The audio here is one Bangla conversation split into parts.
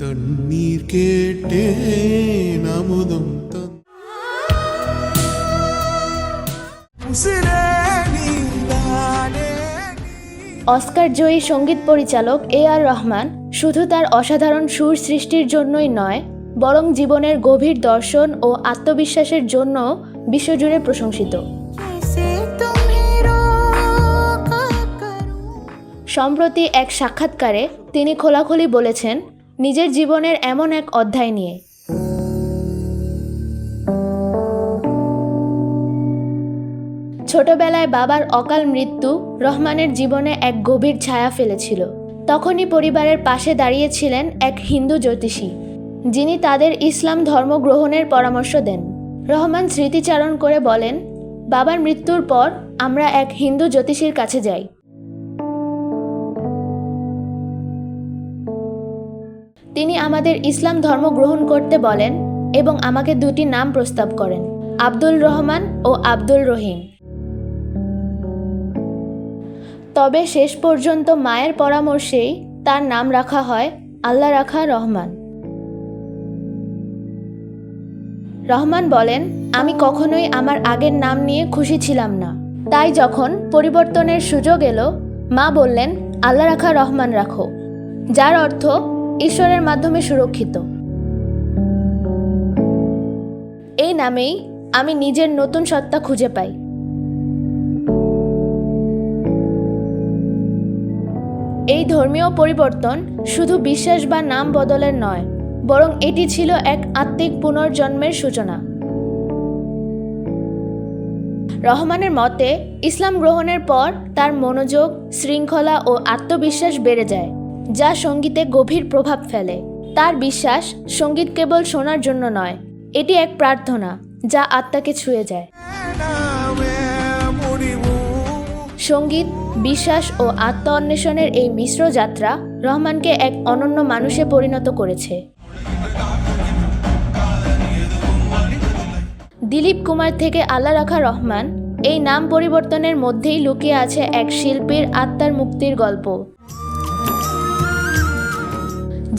தண்ணீர் অস্কার জয়ী সংগীত পরিচালক এ আর রহমান শুধু তার অসাধারণ সুর সৃষ্টির জন্যই নয় বরং জীবনের গভীর দর্শন ও আত্মবিশ্বাসের জন্য বিশ্বজুড়ে প্রশংসিত। সম্প্রতি এক সাক্ষাৎকারে তিনি খোলাখুলি বলেছেন নিজের জীবনের এমন এক অধ্যায় নিয়ে। ছোটবেলায় বাবার অকাল মৃত্যু রহমানের জীবনে এক গভীর ছায়া ফেলেছিল। তখনই পরিবারের পাশে দাঁড়িয়েছিলেন এক হিন্দু জ্যোতিষী, যিনি তাদের ইসলাম ধর্ম গ্রহণের পরামর্শ দেন। রহমান স্মৃতিচারণ করে বলেন, বাবার মৃত্যুর পর আমরা এক হিন্দু জ্যোতিষীর কাছে যাই। তিনি আমাদের ইসলাম ধর্ম গ্রহণ করতে বলেন এবং আমাকে দুটি নাম প্রস্তাব করেন, আব্দুল রহমান ও আব্দুল রহিম। তবে শেষ পর্যন্ত মায়ের পরামর্শেই তার নাম রাখা হয় আল্লাহ রাখা রহমান। রহমান বলেন, আমি কখনোই আমার আগের নাম নিয়ে খুশি ছিলাম না। তাই যখন পরিবর্তনের সুযোগ এলো, মা বললেন, আল্লাহ রাখা রহমান রাখো। যার অর্থ ঈশ্বরের মাধ্যমে সুরক্ষিত। এই নামেই আমি নিজের নতুন সত্তা খুঁজে পাই। এই ধর্মীয় পরিবর্তন শুধু বিশ্বাস বা নাম বদলের নয়, বরং এটি ছিল এক আত্মিক পুনর্জন্মের সূচনা। রহমানের মতে, ইসলাম গ্রহণের পর তার মনোযোগ, শৃঙ্খলা ও আত্মবিশ্বাস বেড়ে যায়। যা সঙ্গীতে গভীর প্রভাব ফেলে। তার বিশ্বাস সংগীত কেবল শোনার জন্য নয়, এটি এক প্রার্থনা যা আত্মাকে ছুঁয়ে যায়। সংগীত, বিশ্বাস ও আত্ম অন্বেষণের এই মিশ্র যাত্রা রহমানকে এক অনন্য মানুষে পরিণত করেছে। দিলীপ কুমার থেকে আল্লা রাখা রহমান এই নাম পরিবর্তনের মধ্যেই লুকিয়ে আছে এক শিল্পীর আত্মার মুক্তির গল্প।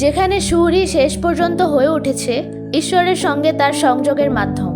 যেখানে সুরই শেষ পর্যন্ত হয়ে উঠেছে ঈশ্বরের সঙ্গে তার সংযোগের মাধ্যম।